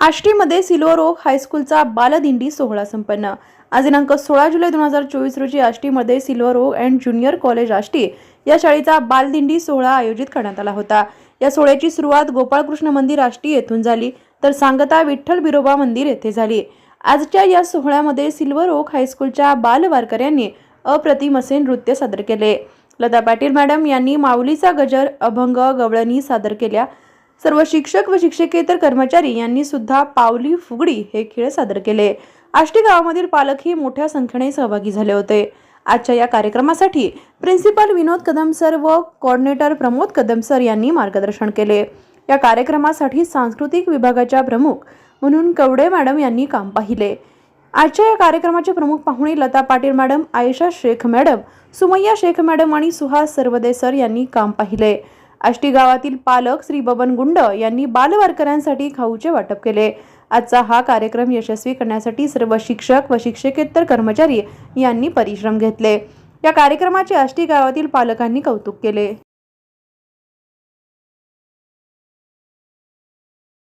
आष्टीमध्ये silver okay हायस्कूलचा बालदिंडी सोहळा संपन्न. आज दिनांक सोळा जुलै दोन हजार चोवीस रोजी आष्टीमध्ये silver oak and junior college Ashti या शाळेचा बालदिंडी सोहळा आयोजित करण्यात आला होता. या सोहळ्याची सुरुवात गोपाळकृष्ण मंदिर आष्टी येथून झाली तर सांगता विठ्ठल बिरोबा मंदिर येथे झाली. आजच्या या सोहळ्यामध्ये सिल्वर ओक हायस्कूलच्या बालवारकऱ्यांनी अप्रतिम असे नृत्य सादर केले. लता पाटील मॅडम यांनी माऊलीचा गजर अभंग गवळणी सादर केल्या. सर्व शिक्षक व शिक्षकेतर कर्मचारी यांनी सुद्धा पावली फुगडी हे खेळ सादर केले. आष्टी गावामधील पालकही मोठ्या संख्येने सहभागी झाले होते. आजच्या या कार्यक्रमासाठी प्रिन्सिपल विनोद कदम सर व कोऑर्डिनेटर प्रमोद कदम सर यांनी मार्गदर्शन केले. या कार्यक्रमासाठी सांस्कृतिक विभागाच्या प्रमुख म्हणून कवडे मॅडम यांनी काम पाहिले. आजच्या या कार्यक्रमाचे प्रमुख पाहुणे Lata Patil madam Ayesha Shaikh madam Sumayya Shaikh madam आणि सुहास सरवदे सर यांनी काम पाहिले. आष्टी गावातील पालक श्री बबन गुंड यांनी बालवारकऱ्यांसाठी खाऊचे वाटप केले. आजचा हा कार्यक्रम यशस्वी करण्यासाठी सर्व शिक्षक व शिक्षकेतर कर्मचारी यांनी परिश्रम घेतले. या कार्यक्रमाचे आष्टी गावातील पालकांनी कौतुक केले.